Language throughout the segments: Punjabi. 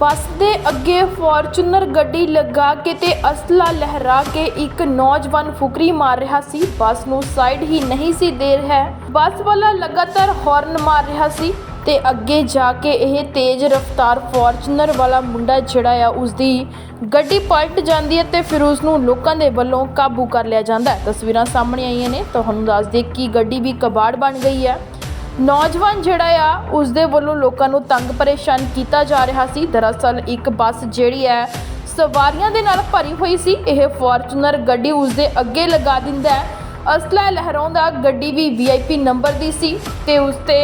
ਬੱਸ ਦੇ ਅੱਗੇ ਫੋਰਚੂਨਰ ਗੱਡੀ ਲਗਾ ਕੇ ਤੇ ਅਸਲਾ ਲਹਿਰਾ ਕੇ ਇੱਕ ਨੌਜਵਾਨ ਫੁਕਰੀ ਮਾਰ ਰਿਹਾ ਸੀ। ਬੱਸ ਨੂੰ ਸਾਈਡ ਹੀ ਨਹੀਂ ਸੀ ਦੇ ਰਿਹਾ। ਬੱਸ ਵਾਲਾ ਲਗਾਤਾਰ ਹਾਰਨ ਮਾਰ ਰਿਹਾ ਸੀ। ਤੇ ਅੱਗੇ ਜਾ ਕੇ ਇਹ ਤੇਜ਼ ਰਫ਼ਤਾਰ ਫੋਰਚੂਨਰ ਵਾਲਾ ਮੁੰਡਾ ਜਿਹੜਾ ਆ, ਉਸਦੀ ਗੱਡੀ ਪਲਟ ਜਾਂਦੀ ਹੈ ਤੇ ਫਿਰ ਉਸ ਨੂੰ ਲੋਕਾਂ ਦੇ ਵੱਲੋਂ ਕਾਬੂ ਕਰ ਲਿਆ ਜਾਂਦਾ ਹੈ। ਤਸਵੀਰਾਂ ਸਾਹਮਣੇ ਆਈਆਂ ਨੇ। ਤੁਹਾਨੂੰ ਦੱਸ ਦੇ ਕਿ ਗੱਡੀ ਵੀ ਕਬਾੜ ਬਣ ਗਈ ਹੈ। ਨੌਜਵਾਨ ਜਿਹੜਾ ਆ ਉਸ ਦੇ ਵੱਲੋਂ ਲੋਕਾਂ ਨੂੰ ਤੰਗ ਪਰੇਸ਼ਾਨ ਕੀਤਾ ਜਾ ਰਿਹਾ ਸੀ। ਦਰਅਸਲ ਇੱਕ ਬੱਸ ਜਿਹੜੀ ਹੈ, ਸਵਾਰੀਆਂ ਦੇ ਨਾਲ ਭਰੀ ਹੋਈ ਸੀ। ਇਹ ਫੋਰਚੂਨਰ ਗੱਡੀ ਉਸ ਦੇ ਅੱਗੇ ਲਗਾ ਦਿੰਦਾ ਹੈ। ਅਸਲਾ ਲਹਿਰਾਉਂਦਾ ਗੱਡੀ ਵੀ ਵੀਆਈਪੀ ਨੰਬਰ ਦੀ ਸੀ ਤੇ ਉਸ ਤੇ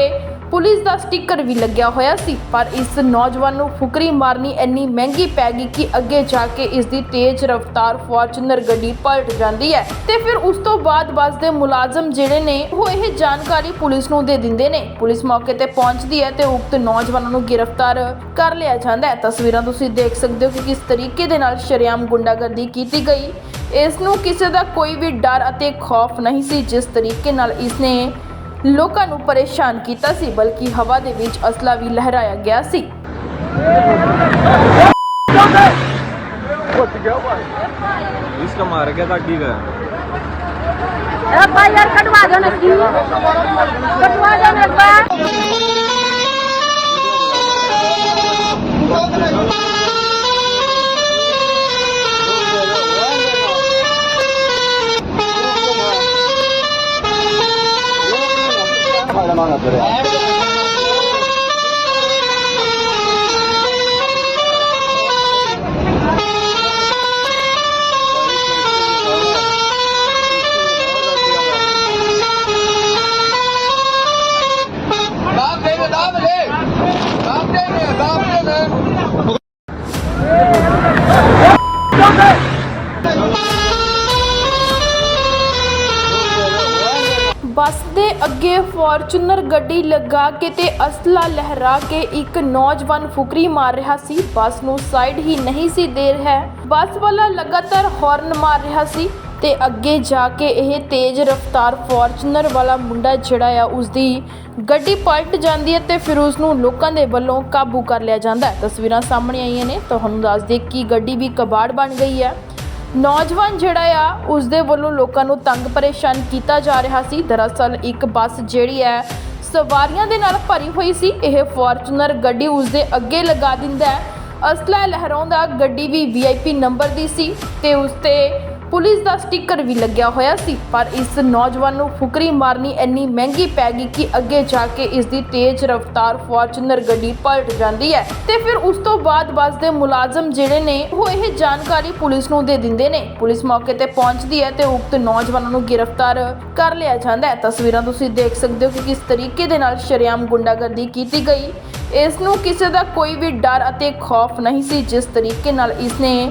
ਪੁਲਿਸ ਦਾ ਸਟicker ਵੀ ਲੱਗਿਆ ਹੋਇਆ ਸੀ, ਪਰ ਇਸ ਨੌਜਵਾਨ ਨੂੰ ਫੁਕਰੀ ਮਾਰਨੀ ਇੰਨੀ ਮਹਿੰਗੀ ਪੈ ਗਈ ਕਿ ਅੱਗੇ ਜਾ ਕੇ ਇਸ ਦੀ ਤੇਜ਼ ਰਫ਼ਤਾਰ ਫੋਰਚੂਨਰ ਗੱਡੀ ਪਲਟ ਜਾਂਦੀ ਹੈ ਤੇ ਫਿਰ ਉਸ ਤੋਂ ਬਾਅਦ ਬੱਸ ਦੇ ਮੁਲਾਜ਼ਮ ਜਿਹੜੇ ਨੇ, ਉਹ ਇਹ ਜਾਣਕਾਰੀ ਪੁਲਿਸ ਨੂੰ ਦੇ ਦਿੰਦੇ ਨੇ। ਪੁਲਿਸ ਮੌਕੇ ਤੇ ਪਹੁੰਚਦੀ ਹੈ ਤੇ ਉਕਤ ਨੌਜਵਾਨਾਂ ਨੂੰ ਗ੍ਰਿਫਤਾਰ ਕਰ ਲਿਆ ਜਾਂਦਾ ਹੈ। ਤਸਵੀਰਾਂ ਤੁਸੀਂ ਦੇਖ ਸਕਦੇ ਹੋ ਕਿ ਕਿਸ ਤਰੀਕੇ ਦੇ ਨਾਲ ਸ਼ਰੇਆਮ ਗੁੰਡਾਗਰਦੀ ਕੀਤੀ ਗਈ। ਇਸ ਨੂੰ ਕਿਸੇ ਦਾ ਕੋਈ ਵੀ ਡਰ ਅਤੇ ਖੌਫ ਨਹੀਂ ਸੀ, ਜਿਸ ਤਰੀਕੇ ਨਾਲ ਇਸਨੇ ਲੋਕਾਂ ਨੂੰ ਪਰੇਸ਼ਾਨ ਕੀਤਾ ਸੀ ਬਲਕਿ ਹਵਾ ਦੇ ਵਿੱਚ ਅਸਲਾ ਵੀ ਲਹਿਰਾਇਆ ਗਿਆ ਸੀ इसका मार गया था ठीक है ए भाई यार कटवा दो ना की कटवा दो ना mana, peraí. ਬੱਸ ਦੇ ਅੱਗੇ ਫੋਰਚੂਨਰ ਗੱਡੀ ਲਗਾ ਕੇ ਤੇ ਅਸਲਾ ਲਹਿਰਾ ਕੇ ਇੱਕ ਨੌਜਵਾਨ ਫੁਕਰੀ ਮਾਰ ਰਿਹਾ ਸੀ। ਬੱਸ ਨੂੰ ਸਾਈਡ ਹੀ ਨਹੀਂ ਸੀ ਦੇ ਰਿਹਾ। ਬੱਸ ਵਾਲਾ ਲਗਾਤਾਰ ਹਾਰਨ ਮਾਰ ਰਿਹਾ ਸੀ ਤੇ ਅੱਗੇ ਜਾ ਕੇ ਇਹ ਤੇਜ਼ ਰਫ਼ਤਾਰ ਫੋਰਚੂਨਰ ਵਾਲਾ ਮੁੰਡਾ ਜਿਹੜਾ ਆ ਉਸ ਦੀ ਗੱਡੀ ਪਲਟ ਜਾਂਦੀ ਹੈ ਤੇ ਫਿਰ ਉਸ ਨੂੰ ਲੋਕਾਂ ਦੇ ਵੱਲੋਂ ਕਾਬੂ ਕਰ ਲਿਆ ਜਾਂਦਾ ਹੈ। ਤਸਵੀਰਾਂ ਸਾਹਮਣੇ ਆਈਆਂ ਨੇ। ਤੁਹਾਨੂੰ ਦੱਸ ਦੇ ਕਿ ਗੱਡੀ ਵੀ ਕਬਾੜ ਬਣ ਗਈ ਹੈ। ਨੌਜਵਾਨ ਜਿਹੜਾ ਆ ਉਸ ਦੇ ਵੱਲੋਂ ਲੋਕਾਂ ਨੂੰ ਤੰਗ ਪਰੇਸ਼ਾਨ ਕੀਤਾ ਜਾ ਰਿਹਾ ਸੀ। ਦਰਅਸਲ ਇੱਕ ਬੱਸ ਜਿਹੜੀ ਹੈ, ਸਵਾਰੀਆਂ ਦੇ ਨਾਲ ਭਰੀ ਹੋਈ ਸੀ। ਇਹ ਫੋਰਚੂਨਰ ਗੱਡੀ ਉਸ ਦੇ ਅੱਗੇ ਲਗਾ ਦਿੰਦਾ ਹੈ। ਅਸਲਾ ਲਹਿਰਾਉਂਦਾ ਗੱਡੀ ਵੀ ਵੀਆਈਪੀ ਨੰਬਰ ਦੀ ਸੀ ਤੇ ਉਸ ਤੇ ਪੁਲਿਸ ਦਾ ਸਟicker ਵੀ ਲੱਗਿਆ ਹੋਇਆ ਸੀ, ਪਰ ਇਸ ਨੌਜਵਾਨ ਨੂੰ ਫੁਕਰੀ ਮਾਰਨੀ ਇੰਨੀ ਮਹਿੰਗੀ ਪੈ ਗਈ ਕਿ ਅੱਗੇ ਜਾ ਕੇ ਇਸ ਦੀ ਤੇਜ਼ ਰਫ਼ਤਾਰ ਫੋਰਚੂਨਰ ਗੱਡੀ ਪਲਟ ਜਾਂਦੀ ਹੈ ਤੇ ਫਿਰ ਉਸ ਤੋਂ ਬਾਅਦ ਬੱਸ ਦੇ ਮੁਲਾਜ਼ਮ ਜਿਹੜੇ ਨੇ, ਉਹ ਇਹ ਜਾਣਕਾਰੀ ਪੁਲਿਸ ਨੂੰ ਦੇ ਦਿੰਦੇ ਨੇ। ਪੁਲਿਸ ਮੌਕੇ ਤੇ ਪਹੁੰਚਦੀ ਹੈ ਤੇ ਉਕਤ ਨੌਜਵਾਨਾਂ ਨੂੰ ਗ੍ਰਿਫਤਾਰ ਕਰ ਲਿਆ ਜਾਂਦਾ ਹੈ। ਤਸਵੀਰਾਂ ਤੁਸੀਂ ਦੇਖ ਸਕਦੇ ਹੋ ਕਿ ਕਿਸ ਤਰੀਕੇ ਦੇ ਨਾਲ ਸ਼ਰੇਆਮ ਗੁੰਡਾਗਰਦੀ ਕੀਤੀ ਗਈ। ਇਸ ਨੂੰ ਕਿਸੇ ਦਾ ਕੋਈ ਵੀ ਡਰ ਅਤੇ ਖੌਫ ਨਹੀਂ ਸੀ, ਜਿਸ ਤਰੀਕੇ ਨਾਲ ਇਸਨੇ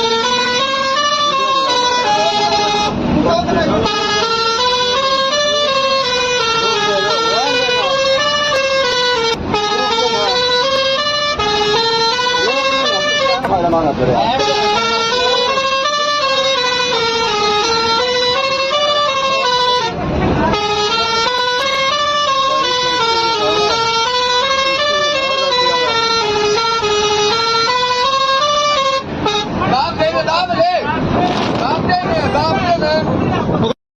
Bora, Breno.